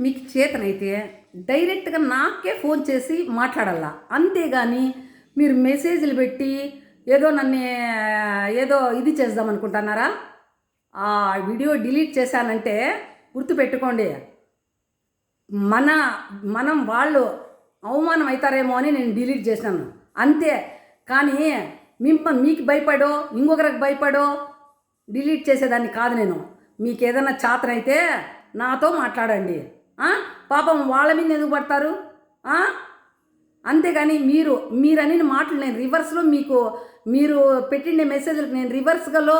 మీకు చేతనైతే డైరెక్ట్గా నాకే ఫోన్ చేసి మాట్లాడాలా అంతేగాని మీరు మెసేజ్లు పెట్టి ఏదో నన్ను ఏదో ఇది చేద్దాం అనుకుంటున్నారా? ఆ వీడియో డిలీట్ చేశానంటే గుర్తుపెట్టుకోండి. మన మనం వాళ్ళు అవమానం అవుతారేమో అని నేను డిలీట్ చేశాను. అంతే. కానీ మింప మీకు భయపడో ఇంకొకరికి భయపడో డిలీట్ చేసేదాన్ని కాదు నేను. మీకు ఏదైనా చాతనైతే నాతో మాట్లాడండి. పాపం వాళ్ళ మీద ఎందుకు పడతారు? అంతేగాని మీరు మీరని మాటలు నేను రివర్స్లో మీకు మీరు పెట్టిండే మెసేజ్లకు నేను రివర్స్గాలో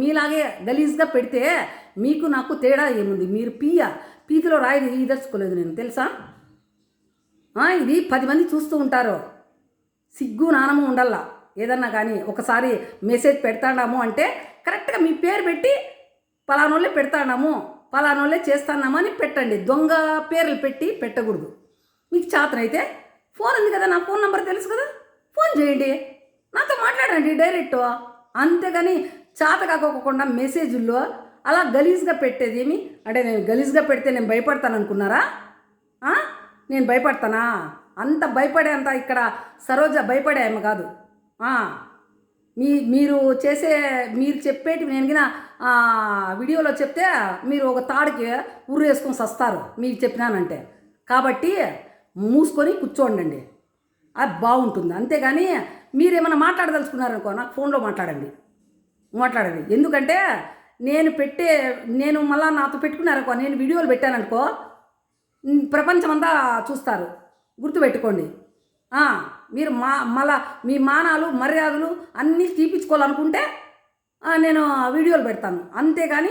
మీలాగే గలీజ్గా పెడితే మీకు నాకు తేడా ఏముంది? మీరు పీయ పీతిలో రాయి ఈదర్చుకోలేదు నేను తెలుసా? ఇది పది మంది చూస్తూ ఉంటారు. సిగ్గు నానము ఉండల్లా ఏదన్నా కానీ ఒకసారి మెసేజ్ పెడతాడాము అంటే కరెక్ట్గా మీ పేరు పెట్టి పలానోళ్ళే పెడతాడాము. పలానోళ్ళే చేస్తాన్నాము పెట్టండి. దొంగ పేర్లు పెట్టి పెట్టకూడదు. మీకు చేతనైతే ఫోన్ ఉంది కదా నా ఫోన్ నెంబర్ తెలుసు కదా? ఫోన్ చేయండి. నాతో మాట్లాడండి డైరెక్ట్. అంతేగాని చేత కాకోకుండా మెసేజ్లో అలా గలీజ్గా పెట్టేది ఏమి? అంటే నేను గలీజ్గా పెడితే నేను భయపడతాను అనుకున్నారా? నేను భయపడతానా? అంత భయపడే అంత ఇక్కడ సరోజ భయపడే ఆమె కాదు మీ మీరు చేసే మీరు చెప్పేటి నేను కింద వీడియోలో చెప్తే మీరు ఒక తాడికి ఉర్రు వేసుకొని సస్తారు మీకు చెప్పినానంటే. కాబట్టి మూసుకొని కూర్చోండి అది బాగుంటుంది. అంతేగాని మీరేమైనా మాట్లాడదలుచుకున్నారనుకో నాకు ఫోన్లో మాట్లాడండి. మాట్లాడండి. ఎందుకంటే నేను పెట్టే నేను మళ్ళా నాతో పెట్టుకున్నారనుకో నేను వీడియోలు పెట్టాననుకో ప్రపంచమంతా చూస్తారు. గుర్తుపెట్టుకోండి. మీరు మా మళ్ళా మీ మానాలు మర్యాదలు అన్నీ తీపించుకోవాలనుకుంటే నేను వీడియోలు పెడతాను. అంతేగాని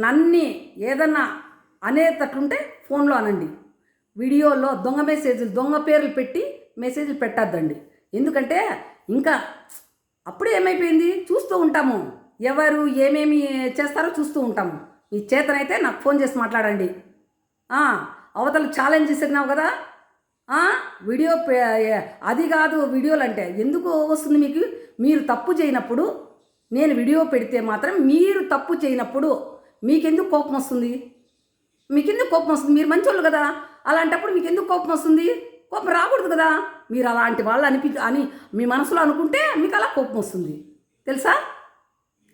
నన్ని ఏదన్నా అనేటట్లుంటే ఫోన్లో అనండి. వీడియోలో దొంగ మెసేజ్లు దొంగ పేర్లు పెట్టి మెసేజ్లు పెట్టద్దండి. ఎందుకంటే ఇంకా అప్పుడే ఏమైపోయింది? చూస్తూ ఉంటాము. ఎవరు ఏమేమి చేస్తారో చూస్తూ ఉంటాము. మీ చేతనైతే నాకు ఫోన్ చేసి మాట్లాడండి. అవతల ఛాలెంజ్ చేసినావు కదా? వీడియో పే- అది కాదు వీడియోలు అంటే ఎందుకు వస్తుంది మీకు? మీరు తప్పు చేయనప్పుడు నేను వీడియో పెడితే మాత్రం మీరు తప్పు చేయనప్పుడు మీకెందుకు కోపం వస్తుంది? మీకెందుకు కోపం వస్తుంది? మీరు మంచోళ్ళు కదా. అలాంటప్పుడు మీకు ఎందుకు కోపం వస్తుంది? కోపం రాకూడదు కదా. మీరు అలాంటి వాళ్ళు అనిపి అని మీ మనసులో అనుకుంటే మీకు అలా కోపం వస్తుంది. తెలుసా?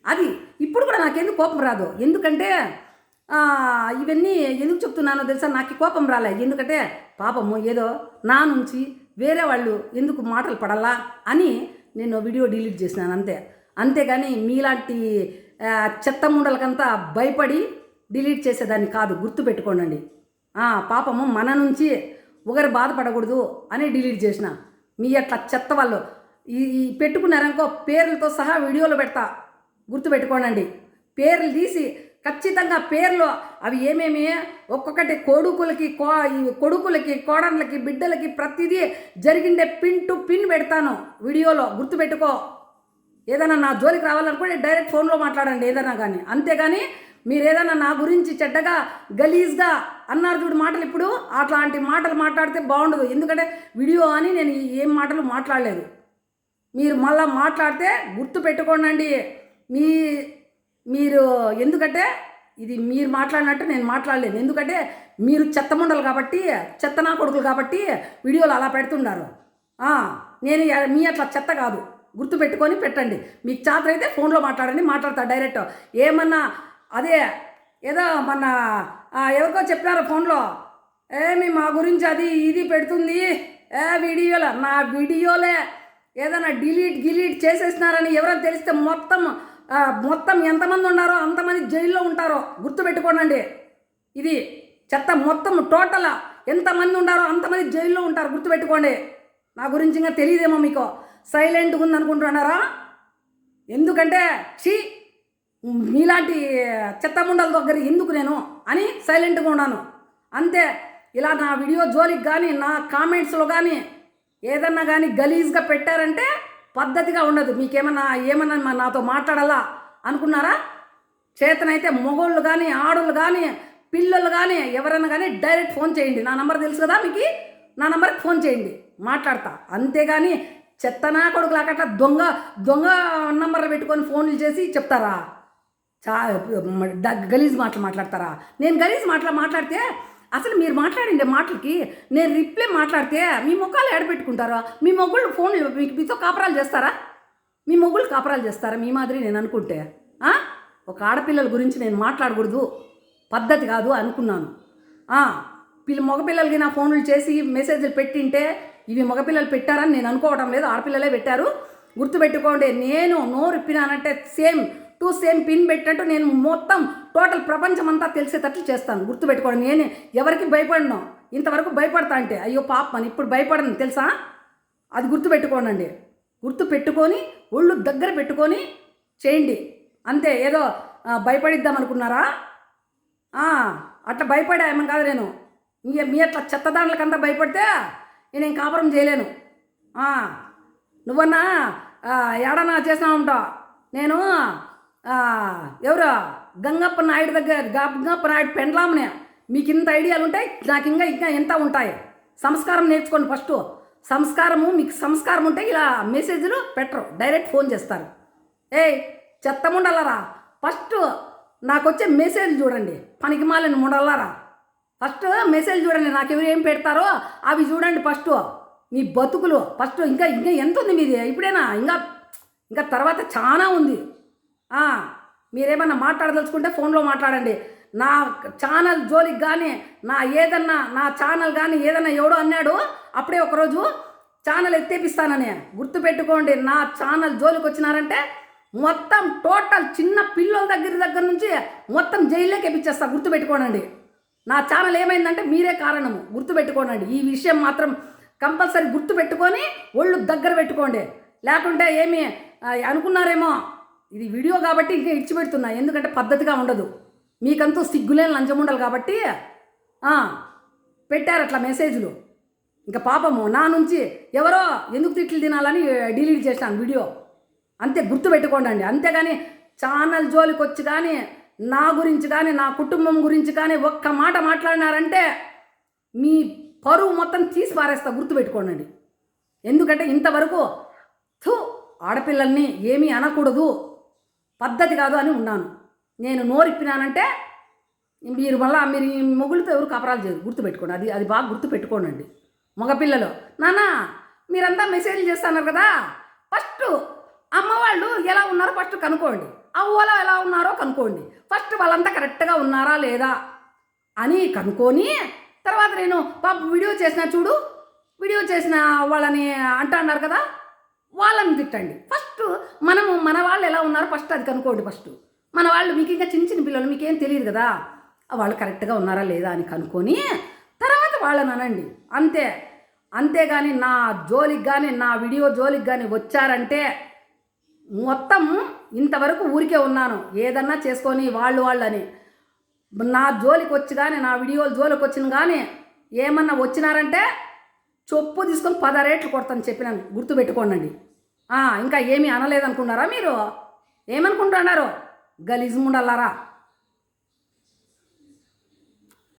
అది. ఇప్పుడు కూడా నాకెందుకు కోపం రాదు? ఎందుకంటే ఇవన్నీ ఎందుకు చెప్తున్నానో తెలుసా? నాకు ఈ కోపం రాలే. ఎందుకంటే పాపము ఏదో నా నుంచి వేరే వాళ్ళు ఎందుకు మాటలు పడాలా అని నేను వీడియో డిలీట్ చేసినాను అంతే. అంతేగాని మీలాంటి చెత్త ముండలకంతా భయపడి డిలీట్ చేసేదాన్ని కాదు. గుర్తుపెట్టుకోండి ఆ, పాపము మన నుంచి ఒకరు బాధపడకూడదు అని డిలీట్ చేసిన. మీ అట్లా చెత్త వాళ్ళు. ఈ పెట్టుకున్నారనుకో పేర్లతో సహా వీడియోలు పెడతా. గుర్తుపెట్టుకోనండి పేర్లు తీసి ఖచ్చితంగా పేర్లు అవి ఏమేమి? ఒక్కొక్కటి కొడుకులకి కో ఈ కొడుకులకి కోడళ్ళకి బిడ్డలకి ప్రతిదీ జరిగిండే పిన్ టు పిన్ పెడతాను వీడియోలో. గుర్తుపెట్టుకో. ఏదైనా నా జోలికి రావాలనుకుంటే డైరెక్ట్ ఫోన్లో మాట్లాడండి ఏదైనా కానీ. అంతేగాని మీరు ఏదైనా నా గురించి చెడ్డగా గలీజ్గా అన్నారు చూడు మాటలు ఇప్పుడు అట్లాంటి మాటలు మాట్లాడితే బాగుండదు. ఎందుకంటే వీడియో అని నేను ఏం మాటలు మాట్లాడలేదు. మీరు మళ్ళీ మాట్లాడితే గుర్తు పెట్టుకోండి మీ మీరు ఎందుకంటే ఇది మీరు మాట్లాడినట్టు నేను మాట్లాడలేను. ఎందుకంటే మీరు చెత్త ముండలు కాబట్టి చెత్త నా కొడుకులు కాబట్టి వీడియోలు అలా పెడుతున్నారు నేను మీ అట్లా చెత్త కాదు. గుర్తు పెట్టుకొని పెట్టండి. మీకు చాత్ర అయితే ఫోన్లో మాట్లాడండి మాట్లాడతా డైరెక్ట్. ఏమన్నా అదే ఏదో మన ఎవరికో చెప్పారు ఫోన్లో ఏమి మా గురించి అది ఇది పెడుతుంది. ఏ వీడియోలో నా వీడియోలే ఏదైనా డిలీట్ గిలీట్ చేసేసినారని ఎవరైనా తెలిస్తే మొత్తం మొత్తం ఎంతమంది ఉన్నారో అంతమంది జైల్లో ఉంటారో గుర్తుపెట్టుకోండి ఇది చెత్త మొత్తం టోటల్ ఎంతమంది ఉన్నారో అంతమంది జైల్లో ఉంటారు గుర్తుపెట్టుకోండి. నా గురించి ఇంకా తెలియదేమో మీకు. సైలెంట్గా ఉంది అనుకుంటున్నారా ఎందుకంటే షీ మీలాంటి చెత్తముండల దగ్గర ఎందుకు నేను అని సైలెంట్గా ఉన్నాను. అంతే ఇలా నా వీడియో జోలికి కానీ నా కామెంట్స్లో కానీ ఏదన్నా కానీ గలీజ్గా పెట్టారంటే పద్ధతిగా ఉండదు. మీకేమన్నా ఏమన్నా మా- నాతో మాట్లాడాలా అనుకున్నారా? చేతనైతే మొగోళ్ళు కానీ ఆడోళ్ళు కానీ పిల్లలు కానీ ఎవరైనా కానీ డైరెక్ట్ ఫోన్ చేయండి. నా నంబర్ తెలుసు కదా మీకు? నా నంబర్కి ఫోన్ చేయండి. మాట్లాడతా. అంతేగాని చెత్తనా కొడుకులాకట్లా దొంగ దొంగ నంబర్లు పెట్టుకొని ఫోన్లు చేసి చెప్తారా? చా గలీజ్ మాటలు మాట్లాడతారా? నేను గలీజ్ మాటలు మాట్లాడితే అసలు మీరు మాట్లాడిండే మాటలకి నేను రిప్లై మాట్లాడితే మీ ముఖాలు ఏడబెట్టుకుంటారా మీ మొగ్గుళ్ళు ఫోన్లు మీకు మీతో కాపరాలు చేస్తారా? మీ మొగ్గులు కాపరాలు చేస్తారా? మీ మాదిరి నేను అనుకుంటే ఒక ఆడపిల్లల గురించి నేను మాట్లాడకూడదు. పద్ధతి కాదు అనుకున్నాను. పిల్ల మగపిల్లలకి నా ఫోన్లు చేసి మెసేజ్లు పెట్టింటే ఇవి మగపిల్లలు పెట్టారని నేను అనుకోవడం లేదు. ఆడపిల్లలే పెట్టారు. గుర్తుపెట్టుకోండి నేను నోరు ఇప్పినానంటే సేమ్ టు సేమ్ పిన్ పెట్టినట్టు నేను మొత్తం టోటల్ ప్రపంచం అంతా తెలిసేటట్లు చేస్తాను. గుర్తుపెట్టుకోండి నేను ఎవరికి భయపడను ఇంతవరకు భయపడతా అంటే అయ్యో పాప అని ఇప్పుడు భయపడను తెలుసా? అది గుర్తుపెట్టుకోనండి. గుర్తు పెట్టుకొని ఒళ్ళు దగ్గర పెట్టుకొని చేయండి. అంతే ఏదో భయపడిద్దాం అనుకున్నారా అట్లా భయపడా ఏమని కాదు నేను. ఇంకే మీ అట్లా చెత్తదాండ్లకంతా భయపడితే నేను కాపురం చేయలేను. నువ్వన్నా ఏడన్నా చేసినా ఉంటావు నేను ఎవరు? గంగప్ప నాయుడు దగ్గర గంగప్ప నాయుడు పెండ్లామనే. మీకు ఇంత ఐడియాలు ఉంటాయి? నాకు ఇంకా ఇంకా ఎంత ఉంటాయి. సంస్కారం నేర్చుకోండి ఫస్ట్. సంస్కారము మీకు సంస్కారం ఉంటే ఇలా మెసేజ్లు పెట్టరు. డైరెక్ట్ ఫోన్ చేస్తారు. ఏయ్ చెత్త ముండలరా ఫస్ట్ నాకు వచ్చే మెసేజ్ చూడండి. పనికి మాలని ముండలారా ఫస్ట్ మెసేజ్ చూడండి. నాకు ఎవరు ఏం పెడతారో అవి చూడండి ఫస్ట్. మీ బతుకులు. ఫస్ట్ ఇంకా ఇంకా ఎంత ఉంది మీది? ఇప్పుడేనా? ఇంకా ఇంకా తర్వాత చాలా ఉంది. ఆ, మీరేమన్నా మాట్లాడదలుచుకుంటే ఫోన్లో మాట్లాడండి. నా ఛానల్ జోలికి కానీ నా ఏదన్నా నా ఛానల్ కానీ ఏదన్నా ఎవడో అన్నాడు అప్పుడే ఒకరోజు ఛానల్ ఎత్తేపిస్తానని. గుర్తుపెట్టుకోండి నా ఛానల్ జోలికి వచ్చినారంటే మొత్తం టోటల్ చిన్న పిల్లల దగ్గర దగ్గర నుంచి మొత్తం జైల్లోకి ఎప్పించేస్తా గుర్తుపెట్టుకోనండి. నా ఛానల్ ఏమైందంటే మీరే కారణము. గుర్తుపెట్టుకోనండి. ఈ విషయం మాత్రం కంపల్సరీ గుర్తుపెట్టుకొని ఒళ్ళు దగ్గర పెట్టుకోండి. లేకుంటే ఏమి అనుకున్నారేమో ఇది వీడియో కాబట్టి ఇంకా ఇచ్చిపెడుతున్నా. ఎందుకంటే పద్ధతిగా ఉండదు. మీకంతా సిగ్గులేని లంచం ఉండాలి కాబట్టి పెట్టారు అట్లా మెసేజ్లు. ఇంకా పాపము నా నుంచి ఎవరో ఎందుకు తిట్లు తినాలని డిలీట్ చేశాను వీడియో. అంతే గుర్తుపెట్టుకోండి అంతేగాని ఛానల్ జోలికి వచ్చి కానీ నా గురించి కానీ నా కుటుంబం గురించి కానీ ఒక్క మాట మాట్లాడినారంటే మీ పరువు మొత్తం తీసి పారేస్తా గుర్తుపెట్టుకోండి ఎందుకంటే ఇంతవరకు థు ఆడపిల్లల్ని ఏమీ అనకూడదు. పద్ధతి కాదు అని ఉన్నాను. నేను నోరిప్పినానంటే మీరు మళ్ళా మీరు ఈ ఎవరు కపరాలు చేయరు. గుర్తుపెట్టుకోండి. అది అది బాగా గుర్తుపెట్టుకోనండి. మగపిల్లలు నానా మీరంతా మెసేజ్లు చేస్తున్నారు కదా? ఫస్ట్ అమ్మవాళ్ళు ఎలా ఉన్నారో ఫస్ట్ కనుక్కోండి. అవ్వలో ఎలా ఉన్నారో కనుక్కోండి. ఫస్ట్ వాళ్ళంతా కరెక్ట్గా ఉన్నారా లేదా అని కనుక్కొని తర్వాత నేను పాప వీడియో చేసిన చూడు వీడియో చేసిన వాళ్ళని అంటున్నారు కదా వాళ్ళని తిట్టండి. ఫస్ట్ మనము మన వాళ్ళు ఎలా ఉన్నారో ఫస్ట్ అది కనుక్కోండి ఫస్ట్ మన వాళ్ళు మీకు ఇంకా చిన్న చిన్న పిల్లలు మీకేం తెలియదు కదా? వాళ్ళు కరెక్ట్గా ఉన్నారా లేదా అని కనుక్కొని తర్వాత వాళ్ళని అనండి. అంతే. అంతేగాని నా జోలికి కానీ నా వీడియో జోలికి కానీ వచ్చారంటే మొత్తం ఇంతవరకు ఊరికే ఉన్నాను. ఏదన్నా చేసుకొని వాళ్ళు వాళ్ళని. నా జోలికి వచ్చి కానీ నా వీడియోలు జోలికి వచ్చిన కానీ ఏమన్నా వచ్చినారంటే చొప్పు తీసుకొని పదరేట్లు కొడతాను చెప్పినాను. గుర్తుపెట్టుకోండి ఇంకా ఏమీ అనలేదనుకున్నారా మీరు? ఏమనుకుంటున్నారు? గలీజ్ ముండల్లారా